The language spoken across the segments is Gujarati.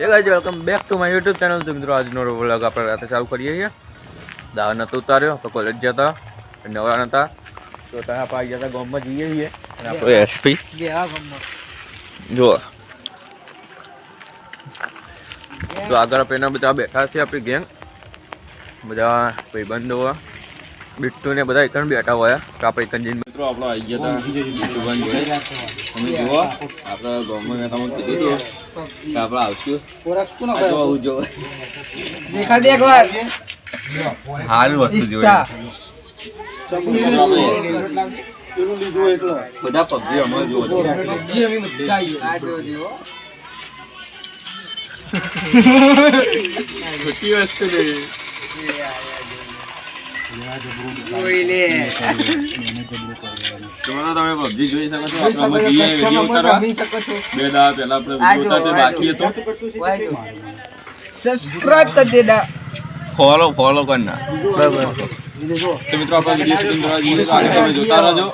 Hey guys welcome back to my YouTube channel તો મિત્રો આજનો વ્લોગ આપણે રાતે ચાલુ કરીએ છીએ. દાવા નહોતો ઉતાર્યો તો કોલેજ જતા નવરા નહોતા. તો ત્યાં આપણે આવી ગયા હતા ગામમાં જઈએ છીએ. અને આપણો એસપી જુઓ તો આગળ આપણે એના બધા બેઠા છે આપણી ગેંગ બધા ભાઈબંધો. બિટ્ટુ ને બધા એકણ બેઠા હોય તો આપણે એકણ જઈને મિત્રો આપણે આવી ગયા હતા બિટ્ટુભાઈ જોડે. તમે જુઓ આપણે ગામમાં મેં તમને કીધું હતું કે આપણે આવશું. આ જો આવું જો દેખા દે એકવાર. સારું વસ્તુ જોઈએ બધા પબજી અમારે જુઓ. છો. અમે બધા. આ જો જો. ઓય લે. તમે તો તમે પબજી જોઈ શકો છો જોઈ શકો આપણે છો, જઈએ ફોલો ફોલો કરના. તો મિત્રો આપણે વીડિયો શૂટિંગ કરવા જઈએ તો આગળ તમે જોતા રહેજો.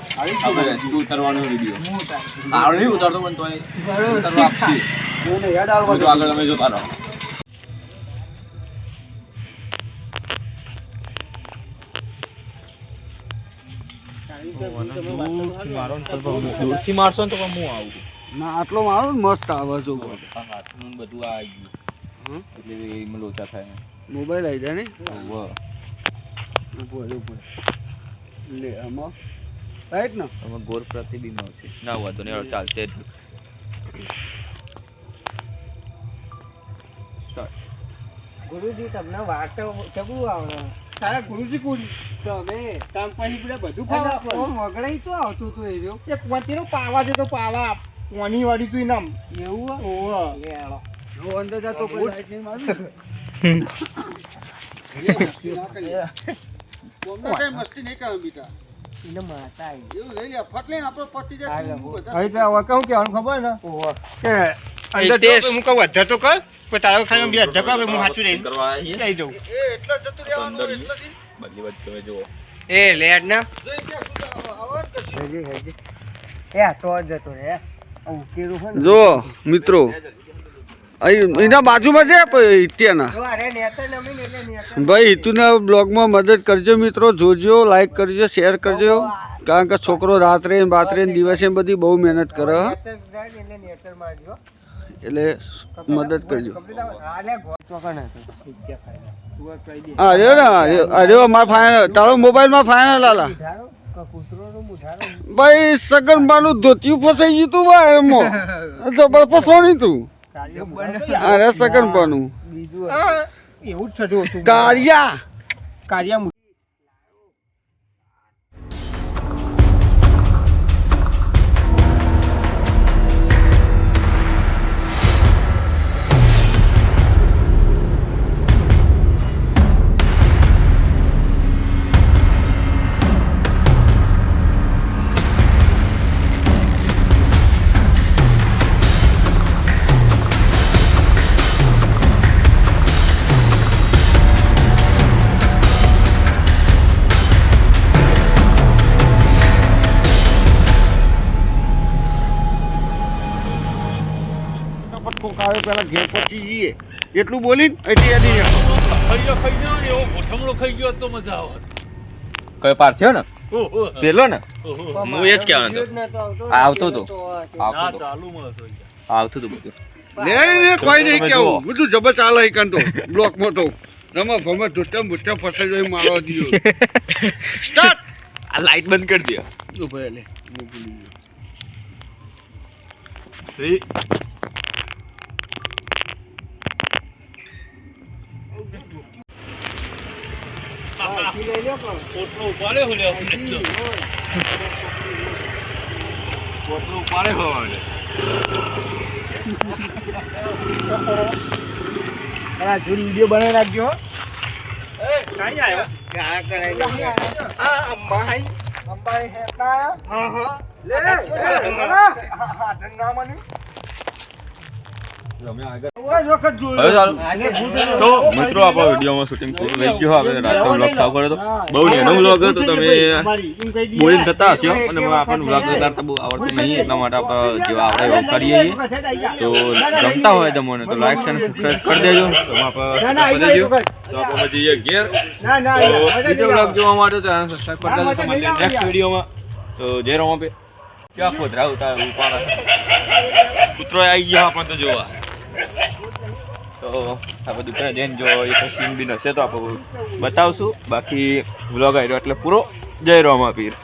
આપણે રેસ્ક્યુ ઉતારવાનો વીડિયો હું નહીં ઉતારતો પણ તોય. બરોબર, ઉતારવા ઠીક ઠાક. આપીએ તો આગળ તમે જોતા રહો. દૂરથી મારશો ને આટલો મારો ને મસ્ત આવે જો બધું આવી ગયું એટલે એમાં થાય મોબાઈલ આવી જાય ને. ઉપર ઉપર લે આમાં રાઈટ ને આમાં ગોર પ્રતિબિંબ આવશે ના વાંધો નહીં ચાલશે Start. ગુરુજી, તમને વાર્તા કેવું આવડે તારા ગુરુજી કોણ? તમે. તામ પછી પેલા બધું ખાવા ઓમ વગડાઈ તો આવતું તું એ રહ્યો. એક વતીનો પાવા છે તો પાવા. કોની વાળી તું નામ એવું હે? ઓહો. લે આલો જો અંદર જતો કોઈ લાઈટ નહીં મારું. મસ્તી નહીં કરે બીટા. એને માતા આવી એવું લઈ લે ફટ આપણો પતિ જાય બોલ. હવે તો હવે કહું કહેવાનું ખબર ને? કે અંદર જો તો કર. પણ તારો ખાલી બે હજાર રૂપિયા હું સાચું આવીએ. લઈ જાઉં. એ જતું તો અંદર નહીં. બદલી બાજુ તમે જુઓ. એ લેટ ના. એ તો જતો રે. જો મિત્રો. અહીં એના બાજુમાં છે નેચર ભાઈ હિતુના બ્લોગમાં મદદ કરજો મિત્રો. જોજો લાઈક કરજો શેર કરજો. કારણ કે છોકરો રાત્રે ને બાત્રે દિવસે બધી બહુ મહેનત કરે એટલે મદદ કરજો. આ રહ્યો મારા ફાઇનલ તારો મોબાઈલમાં ફાઇનલ આલા ભાઈ ભાઈ સગનબાનું ધોતિયું ફસાઈ ગયું તું ભાઈ એમાં. જબર ફસવાની તું. અરે સગનબાનું બીજું હા, એવું જ કાર્યા ફટાફટ કોક આવે પેલા ઘેર પહોંચી જઈએ. એટલું બોલીને અહીંથી યાદી કયો પાર થયો ને? પેલો ને? હું એ જ કહેવાનો હતો. આવતો હતો આવતો તો. હતું. આવતું હતું બધું. લે ને કોઈ નહીં કેવું. બધું જબર ચાલે અહીં તો બ્લોકમાં તો. તમે ભમે ધોતા મુઠ્ઠા ફસાઈ જાય મારવા દીધો સ્ટાર્ટ આ લાઈટ બંધ કરી દો. ઊભો લે હું ભૂલી ગયો. આ જોડી વીડિયો બનાવી નાખજો એ કાંઈ આવ્યો ગાળા કરાઈ દે. આ અંબાઈ અંબાઈ હેતા હા હા. લે. હા હા. ધંધા મને મિત્રો, આપણો વિડીયોમાં શૂટિંગ પૂરું થઈ ગયું હવે રાતનો વ્લોગ ચાલુ કર્યો તો બહુ નેનો વ્લોગ હતો, તમે. બોરિંગ થતા હશો, અને આપણને વ્લોગ ઉતારતા બહુ આવડતું નહીં, એટલા માટે આપણે જેવા આપણે એવું કરીએ છીએ. તો ગમતા હોય તમને તો લાઈક અને સબસ્ક્રાઈબ કરી દેજો, તો આપણે બધા જો તો આપણે જઈએ ઘેર. બીજો વ્લોગ જોવા માટે તો સબસ્ક્રાઈબ કરી દેજો તમારે નેક્સ્ટ વિડીયોમાં. તો જય રમા પે ક્યાં ખોદરા ઉતાર ઉપાડા. કૂતરો આવી ગયો આપણને તો જોવા. તો આપણે દુકાને જઈને જો તો સીન બી હશે તો આપણે બતાવશું. બાકી વ્લોગ આવ્યો એટલે પૂરો જય રોમા પીર